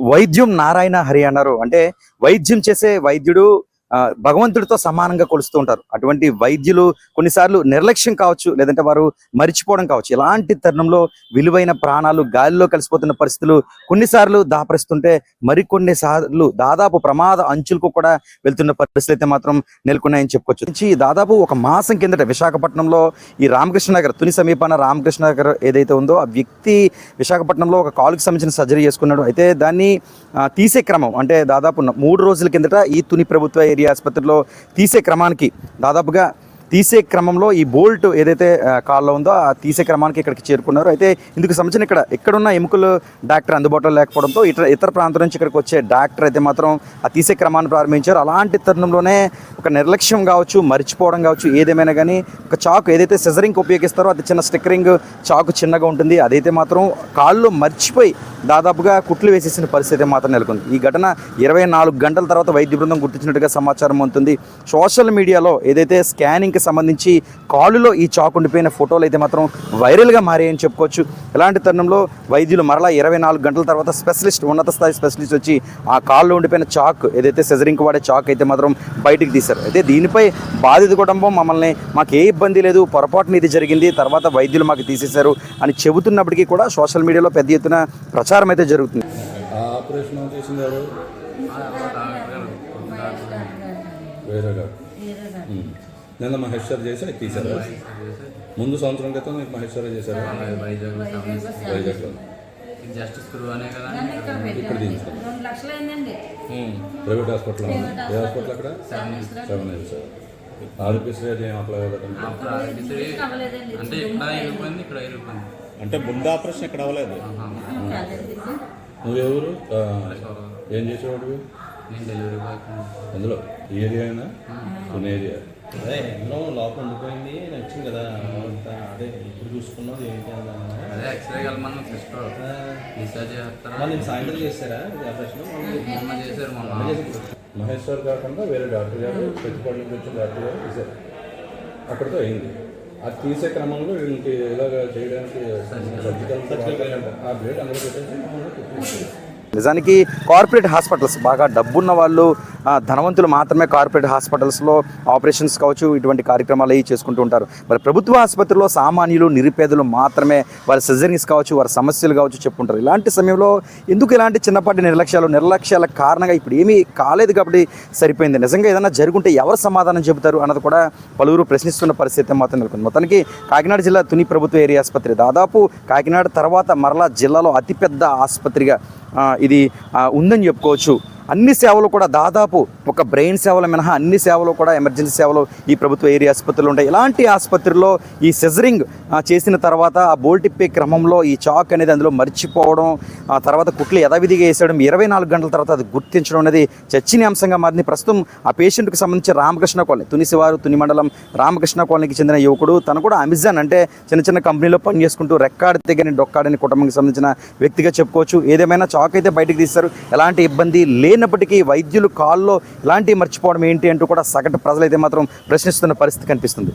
వైద్యం నారాయణ హరి అన్నారు. అంటే వైద్యం చేసే వైద్యుడు భగవంతుడితో సమానంగా కొలుస్తూ ఉంటారు. అటువంటి వైద్యులు కొన్నిసార్లు నిర్లక్ష్యం కావచ్చు లేదంటే వారు మరిచిపోవడం కావచ్చు. ఇలాంటి తరుణంలో విలువైన ప్రాణాలు గాలిలో కలిసిపోతున్న పరిస్థితులు కొన్నిసార్లు దాపరిస్తుంటే మరికొన్ని సార్లు దాదాపు ప్రమాద అంచులకు కూడా వెళ్తున్న పరిస్థితులు అయితే మాత్రం నెలకొన్నాయని చెప్పుకోవచ్చు. దాదాపు ఒక మాసం కిందట విశాఖపట్నంలో ఈ రామకృష్ణ నగర్ తుని సమీపాన రామకృష్ణ నగర్ ఏదైతే ఉందో ఆ వ్యక్తి విశాఖపట్నంలో ఒక కాలుకి సంబంధించిన సర్జరీ చేసుకున్నాడు. అయితే దాన్ని తీసే క్రమం అంటే దాదాపు మూడు రోజుల కిందట ఈ తుని ప్రభుత్వ ఏరియా ఆసుపత్రిలో తీసే క్రమానికి దాదాపుగా తీసే క్రమంలో ఈ బోల్ట్ ఏదైతే కాల్లో ఉందో ఆ తీసే క్రమానికి ఇక్కడికి చేరుకున్నారు. అయితే ఇందుకు సంబంధించిన ఇక్కడ ఎక్కడున్న ఎముకలు డాక్టర్ అందుబాటులో లేకపోవడంతో ఇతర ఇతర ప్రాంతం నుంచి ఇక్కడికి వచ్చే డాక్టర్ అయితే మాత్రం ఆ తీసే క్రమాన్ని ప్రారంభించారు. అలాంటి తరుణంలోనే ఒక నిర్లక్ష్యం కావచ్చు మర్చిపోవడం కావచ్చు ఏదేమైనా కానీ ఒక చాకు ఏదైతే సెజరింగ్ ఉపయోగిస్తారో అది చిన్న స్టిక్కరింగ్ చాకు చిన్నగా ఉంటుంది. అదైతే మాత్రం కాళ్ళు మర్చిపోయి దాదాపుగా కుట్లు వేసేసిన పరిస్థితి మాత్రం నెలకొంది. ఈ ఘటన ఇరవై నాలుగు గంటల తర్వాత వైద్య బృందం గుర్తించినట్టుగా సమాచారం ఉంటుంది సోషల్ మీడియాలో ఏదైతే స్కానింగ్ స్కానింగ్కి సంబంధించి కాలులో ఈ చాకు ఉండిపోయిన ఫోటోలు అయితే మాత్రం వైరల్గా మారాయని చెప్పుకోవచ్చు ఇలాంటి తరుణంలో వైద్యులు మరలా ఇరవై నాలుగు గంటల తర్వాత స్పెషలిస్ట్ ఉన్నత స్థాయి స్పెషలిస్ట్ వచ్చి ఆ కాల్లో ఉండిపోయిన చాక్ ఏదైతే సెజరింగ్ వాడే చాక్ అయితే మాత్రం బయటికి తీశారు అయితే దీనిపై బాధిత కుటుంబం మమ్మల్ని మాకు ఏ ఇబ్బంది లేదు పొరపాటున ఇది జరిగింది తర్వాత వైద్యులు మాకు తీసేశారు అని చెబుతున్నప్పటికీ కూడా సోషల్ మీడియాలో పెద్ద ఎత్తున ప్రచారం అయితే జరుగుతుంది ఆ ఆపరేషన్ చేసింది ఎవరు వేరే. నిన్న మహేశ్వర్ చేసి అది తీశారు ముందు సంవత్సరం క్రితం మీకు మహేశ్వర చేశారు? వైజాగ్ వైజాగ్లో జస్ట్ స్క్రూ అనే కదా ఇక్కడ ప్రైవేట్ హాస్పిటల్ ఏ హాస్పిటల్ అక్కడ? సెవెన్ ఇయర్స్ ఆరోగ్యశ్రీ అది ఏం అప్లై అవ్వలేదండి అంటే ఇక్కడ ఇక్కడ అంటే ముందు ఆపరేషన్ ఇక్కడ అవ్వలేదు? నువ్వెవరు ఏం చేసేవాడివి? నేను డెలివరీ బాయ్. అందులో ఏరియా అయినా కొన్ని ఏరియా. అదే ఎన్నో లోపల ఉండిపోయింది నచ్చింది కదా అంతా అదే ఇప్పుడు చూసుకున్నాం ఏంటి. అదే ఎక్స్రే వెళ్ళమన్న సిస్టర్ డిశ్చార్జ్ చేస్తారా? నేను సాయంత్రం చేస్తారా? ఇది ఆపరేషన్ మొన్న చేశారు మొన్న. మహేశ్వర్ కాకుండా వేరే డాక్టర్ గారు ప్రతిపాడు నుంచి వచ్చిన డాక్టర్ గారు తీశారు అక్కడితో అయింది. అది తీసే క్రమంలో వీళ్ళకి ఇలాగ చేయడానికి సర్జికల్ ఆ బ్లేడ్ అందులో పెట్టేసి. నిజానికి కార్పొరేట్ హాస్పిటల్స్ బాగా డబ్బున్న వాళ్ళు ధనవంతులు మాత్రమే కార్పొరేట్ హాస్పిటల్స్లో ఆపరేషన్స్ కావచ్చు ఇటువంటి కార్యక్రమాలు అవి చేసుకుంటూ ఉంటారు. మరి ప్రభుత్వ ఆసుపత్రిలో సామాన్యులు నిరుపేదలు మాత్రమే వారి సర్జరీస్ కావచ్చు వారి సమస్యలు కావచ్చు చెప్పుకుంటారు ఇలాంటి సమయంలో ఎందుకు ఇలాంటి చిన్నపాటి నిర్లక్ష్యాలు నిర్లక్ష్యాల కారణంగా ఇప్పుడు ఏమీ కాలేదు కాబట్టి సరిపోయింది. నిజంగా ఏదైనా జరుగుంటే ఎవరు సమాధానం చెబుతారు అన్నది కూడా పలువురు ప్రశ్నిస్తున్న పరిస్థితి మాత్రం నెలకొంది. మొత్తానికి కాకినాడ జిల్లా తుని ప్రభుత్వ ఏరియా ఆసుపత్రి దాదాపు కాకినాడ తర్వాత మరలా జిల్లాలో అతిపెద్ద ఆసుపత్రిగా ఇది ఉందని చెప్పుకోవచ్చు. అన్ని సేవలు కూడా దాదాపు ఒక బ్రెయిన్ సేవల మినహా అన్ని సేవలు కూడా ఎమర్జెన్సీ సేవలు ఈ ప్రభుత్వ ఏరియా ఆసుపత్రులు ఉంటాయి. ఇలాంటి ఆసుపత్రిలో ఈ సెజరింగ్ చేసిన తర్వాత ఆ బోల్టిప్పే క్రమంలో ఈ చాక్ అనేది అందులో మర్చిపోవడం ఆ తర్వాత కుట్లు యథావిధిగా వేసేయడం ఇరవై నాలుగు గంటల తర్వాత అది గుర్తించడం అనేది చర్చనీయాంశంగా మారింది. ప్రస్తుతం ఆ పేషెంట్కి సంబంధించి రామకృష్ణ కాలనీ తునిసివారు తుని మండలం రామకృష్ణ కాలనీకి చెందిన యువకుడు తను కూడా అమెజాన్ అంటే చిన్న చిన్న కంపెనీలో పనిచేసుకుంటూ రెక్కాడి తెగని డొక్కాడని కుటుంబానికి సంబంధించిన వ్యక్తిగా చెప్పుకోవచ్చు. ఏదేమైనా చాక్ అయితే బయటకు తీస్తారు. ఎలాంటి ఇబ్బంది లేదు. అయినప్పటికీ వైద్యులు కాల్లో ఇలాంటివి మర్చిపోవడం ఏంటి అంటూ కూడా సగటు ప్రజలైతే మాత్రం ప్రశ్నిస్తున్న పరిస్థితి కనిపిస్తుంది.